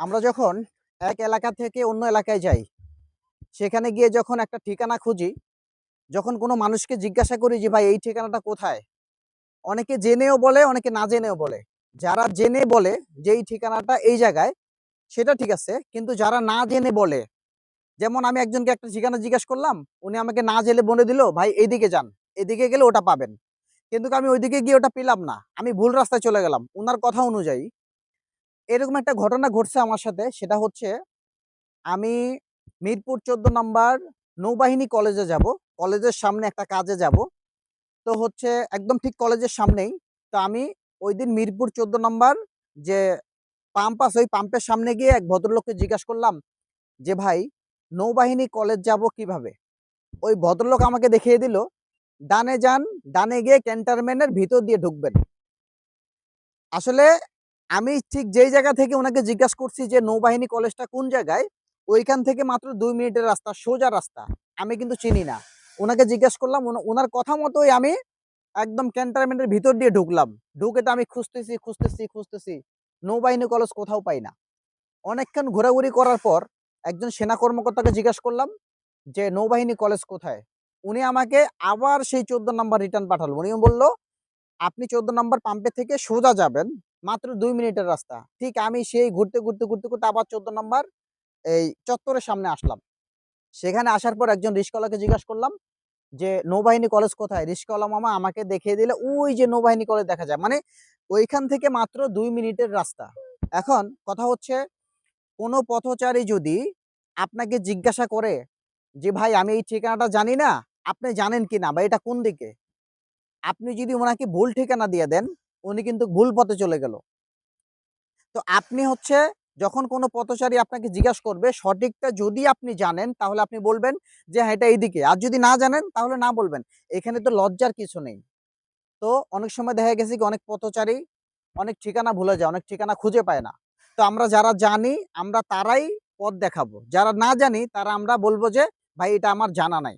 আমরা যখন এক এলাকা থেকে অন্য এলাকায় যাই, সেখানে গিয়ে যখন একটা ঠিকানা খুঁজি, যখন কোনো মানুষকে জিজ্ঞাসা করি যে, ভাই, এই ঠিকানাটা কোথায়? অনেকে জেনেও বলে, অনেকে না জেনেও বলে। যারা জেনে বলে যে, এই ঠিকানাটা এই জায়গায়, সেটা ঠিক আছে। কিন্তু যারা না জেনে বলে, যেমন আমি একজনকে একটা ঠিকানা জিজ্ঞাসা করলাম, উনি আমাকে না জেলে বলে দিল, ভাই এইদিকে যান, এদিকে গেলে ওটা পাবেন। কিন্তু আমি ওইদিকে গিয়ে ওটা পেলাম না। আমি ভুল রাস্তায় চলে গেলাম। ওনার কথা অনুযায়ী এরকম একটা ঘটনা ঘটছে আমার সাথে। সেটা হচ্ছে, আমি মিরপুর চোদ্দ নম্বর নৌবাহিনী কলেজে যাব। কলেজের সামনে একটা কাজে যাব। তো হচ্ছে একদম ঠিক কলেজের সামনেই। তো আমি ওই দিন মিরপুর চোদ্দ নম্বর যে পাম্প আছে, ওই পাম্পের সামনে গিয়ে এক ভদ্রলোককে জিজ্ঞাসা করলাম যে, ভাই, নৌবাহিনী কলেজ যাব কীভাবে? ওই ভদ্রলোক আমাকে দেখিয়ে দিল, ডানে যান, ডানে গিয়ে ক্যান্টারম্যানের ভিতর দিয়ে ঢুকবেন। আসলে আমি ঠিক যেই জায়গা থেকে ওনাকে জিজ্ঞাসা করছি যে নৌবাহিনী কলেজটা কোন জায়গায়, ওইখান থেকে মাত্র দুই মিনিটের রাস্তা, সোজা রাস্তা। আমি কিন্তু চিনি না। ওনাকে জিজ্ঞাসা করলাম, ওনা- ওনার কথা মতোই আমি একদম ক্যান্টারমেন্টের ভিতর দিয়ে ঢুকলাম। ঢুকে তো আমি খুঁজতেছি খুঁজতেছি খুঁজতেছি। নৌবাহিনী কলেজ কোথাও পাই না। অনেকক্ষণ ঘোরাঘুরি করার পর একজন সেনা কর্মকর্তাকে জিজ্ঞাসা করলাম যে, নৌবাহিনী কলেজ কোথায়? উনি আমাকে আবার সেই চোদ্দ নাম্বার রিটার্ন পাঠালো। উনি বলল, আপনি চোদ্দ নাম্বার পাম্পে থেকে সোজা যাবেন। মাত্র দুই মিনিটের রাস্তা। ঠিক আমি সেই ঘুরতে ঘুরতে ঘুরতে ঘুরতে আবার চোদ্দ নম্বর এই চত্বরের সামনে আসলাম। সেখানে আসার পর একজন রিস্কওয়ালাকে জিজ্ঞাসা করলাম যে, নৌবাহিনী কলেজ কোথায়? রিস্কওয়ালা মামা আমাকে দেখিয়ে দিলে, ওই যে নৌবাহিনী কলেজ দেখা যায়। মানে ওইখান থেকে মাত্র দুই মিনিটের রাস্তা। এখন কথা হচ্ছে, কোনো পথচারী যদি আপনাকে জিজ্ঞাসা করে যে, ভাই, আমি এই ঠিকানাটা জানি না, আপনি জানেন কি না বা এটা কোন দিকে? আপনি যদি ওনাকে ভুল ঠিকানা দিয়ে দেন উনি কিন্তু ভুল পথে চলে গেল। তো আপনি হচ্ছে যখন কোনো পথচারী আপনাকে জিজ্ঞাসা করবে, সঠিকটা যদি আপনি জানেন, তাহলে আপনি বলবেন যে হ্যাঁ এটা এইদিকে। আর যদি না জানেন, তাহলে না বলবেন। এখানে তো লজ্জার কিছু নেই। তো অনেক সময় দেখা গেছে কি, অনেক পথচারী অনেক ঠিকানা ভুলে যায়, অনেক ঠিকানা খুঁজে পায় না। তো আমরা যারা জানি, আমরা তারাই পথ দেখাবো। যারা না জানি, তারা আমরা বলব যে, ভাই, এটা আমার জানা নাই।